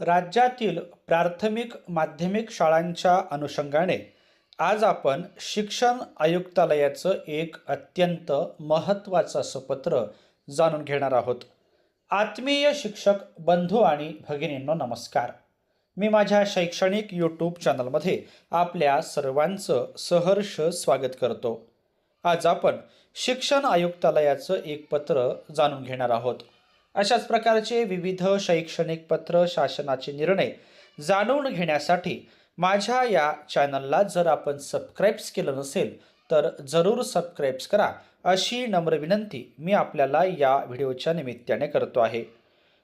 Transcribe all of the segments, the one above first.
राज्यातील प्राथमिक माध्यमिक शाळांच्या अनुषंगाने आज आपण शिक्षण आयुक्तालयाचं एक अत्यंत महत्त्वाचं असं पत्र जाणून घेणार आहोत. आत्मीय शिक्षक बंधू आणि भगिनींनो नमस्कार. मी माझ्या शैक्षणिक यूट्यूब चॅनलमध्ये आपल्या सर्वांचं सहर्ष स्वागत करतो. आज आपण शिक्षण आयुक्तालयाचं एक पत्र जाणून घेणार आहोत. अशाच प्रकारचे विविध शैक्षणिक पत्र शासनाचे निर्णय जाणून घेण्यासाठी माझ्या या चॅनलला जर आपण सबस्क्राईब्स केलं नसेल तर जरूर सबस्क्राईब्स करा. अशी नम्र विनंती मी आपल्याला या व्हिडिओच्या निमित्ताने करतो आहे.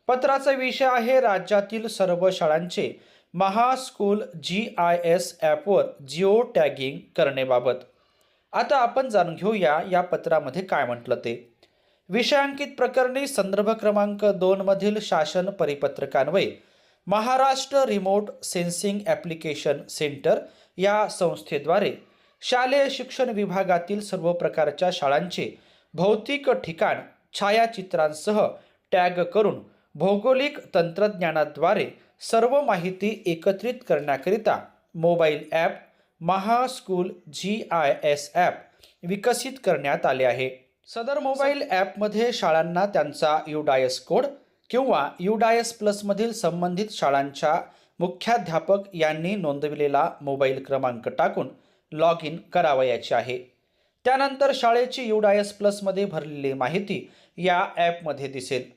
पत्राचा विषय आहे राज्यातील सर्व शाळांचे महास्कूल जी आय एस ॲपवर जिओ टॅगिंग करण्याबाबत. आता आपण जाणून घेऊया या पत्रामध्ये काय म्हटलं ते. विषयांकित प्रकरणी संदर्भ क्रमांक दोन मधील शासन परिपत्रकान्वये Maharashtra remote sensing application centre या संस्थेद्वारे शालेय शिक्षण विभागातील सर्व प्रकारच्या शाळांचे भौतिक ठिकाण छायाचित्रांसह टॅग करून भौगोलिक तंत्रज्ञानाद्वारे सर्व माहिती एकत्रित करण्याकरिता mobile app महास्कूल G I S app विकसित करण्यात आले आहे. सदर मोबाईल ॲपमध्ये शाळांना त्यांचा युडायस कोड किंवा युडायस प्लसमधील संबंधित शाळांच्या मुख्याध्यापक यांनी नोंदविलेला मोबाईल क्रमांक टाकून लॉग इन करावयाचे आहे. त्यानंतर शाळेची युडायस प्लसमध्ये भरलेली माहिती या ॲपमध्ये दिसेल.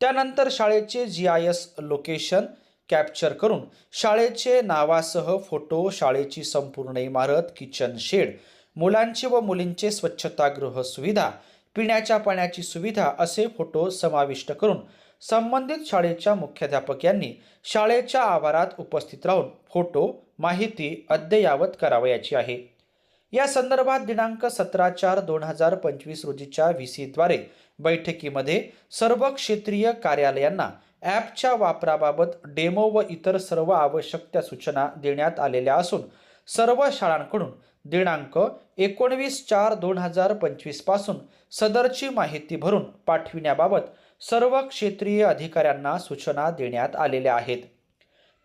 त्यानंतर शाळेचे G I S location capture करून शाळेचे नावासह फोटो शाळेची संपूर्ण इमारत किचन शेड मुलांचे व मुलींचे स्वच्छतागृह सुविधा पिण्याच्या पाण्याची सुविधा असे फोटो समाविष्ट करून संबंधित शाळेच्या मुख्याध्यापक यांनी शाळेच्या आवारात उपस्थित राहून फोटो माहिती अद्ययावत करावयाची आहे. या संदर्भात दिनांक सतरा चार दोन हजार पंचवीस रोजीच्या व्ही सीद्वारे बैठकीमध्ये सर्व क्षेत्रीय कार्यालयांना ॲपच्या वापराबाबत डेमो व इतर सर्व आवश्यक त्या सूचना देण्यात आलेल्या असून सर्व शाळांकडून दिनांक एकोणवीस चार दोन हजार पंचवीसपासून सदरची माहिती भरून पाठविण्याबाबत सर्व क्षेत्रीय अधिकाऱ्यांना सूचना देण्यात आलेल्या आहेत.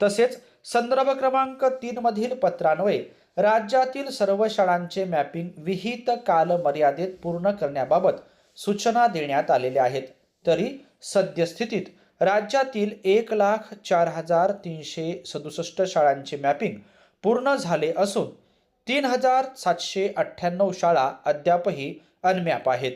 तसेच संदर्भ क्रमांक तीनमधील पत्रान्वये राज्यातील सर्व शाळांचे मॅपिंग विहित कालमर्यादेत पूर्ण करण्याबाबत सूचना देण्यात आलेल्या आहेत. तरी सद्यस्थितीत राज्यातील एक लाख चार हजार तीनशे सदुसष्ट शाळांचे मॅपिंग पूर्ण झाले असून तीन हजार सातशे अठ्ठ्याण्णव शाळा अद्यापही अनमॅप आहेत.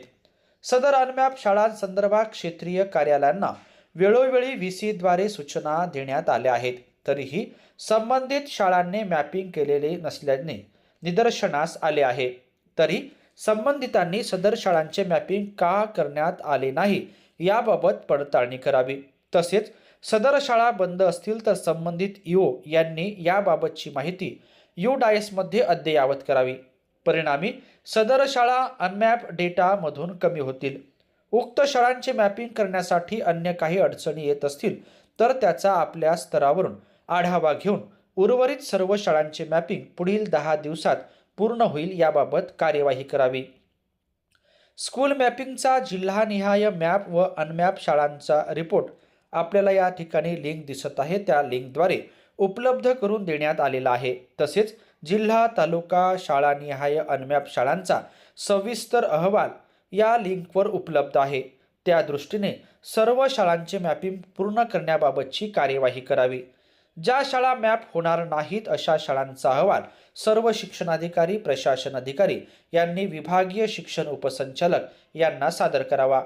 सदर अनमॅप शाळांसंदर्भात क्षेत्रीय कार्यालयांना वेळोवेळी व्ही सीद्वारे सूचना देण्यात आल्या आहेत. तरीही संबंधित शाळांनी मॅपिंग केलेले नसल्याने निदर्शनास आले आहे. तरी संबंधितांनी सदर शाळांचे मॅपिंग का करण्यात आले नाही याबाबत पडताळणी करावी. तसेच सदर शाळा बंद असतील तर संबंधित ईओ यांनी याबाबतची माहिती यू डायसमध्ये अद्ययावत करावी. परिणामी सदर शाळा अनमॅप डेटामधून कमी होतील. उक्त शाळांचे मॅपिंग करण्यासाठी अन्य काही अडचणी येत असतील तर त्याचा आपल्या स्तरावरून आढावा घेऊन उर्वरित सर्व शाळांचे मॅपिंग पुढील दहा दिवसात पूर्ण होईल याबाबत कार्यवाही करावी. स्कूल मॅपिंगचा जिल्हानिहाय मॅप व अनमॅप शाळांचा रिपोर्ट आपल्याला या ठिकाणी लिंक दिसत आहे. त्या लिंकद्वारे उपलब्ध करून देण्यात आलेला आहे. तसेच जिल्हा तालुका शाळानिहाय अनमॅप शाळांचा सविस्तर अहवाल या लिंकवर उपलब्ध आहे. त्या दृष्टीने सर्व शाळांचे मॅपिंग पूर्ण करण्याबाबतची कार्यवाही करावी. ज्या शाळा मॅप होणार नाहीत अशा शाळांचा अहवाल सर्व शिक्षणाधिकारी प्रशासन अधिकारी यांनी विभागीय शिक्षण उपसंचालक यांना सादर करावा.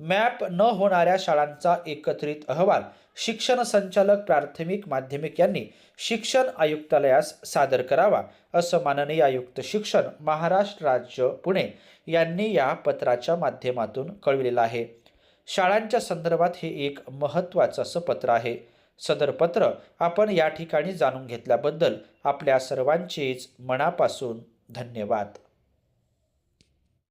मॅप न होणाऱ्या शाळांचा एकत्रित अहवाल शिक्षण संचालक प्राथमिक माध्यमिक यांनी शिक्षण आयुक्तालयास सादर करावा असं माननीय आयुक्त शिक्षण महाराष्ट्र राज्य पुणे यांनी या पत्राच्या माध्यमातून कळविलेलं आहे. शाळांच्या संदर्भात हे एक महत्त्वाचं असं पत्र आहे. सदर पत्र आपण या ठिकाणी जाणून घेतल्याबद्दल आपल्या सर्वांचेच मनापासून धन्यवाद.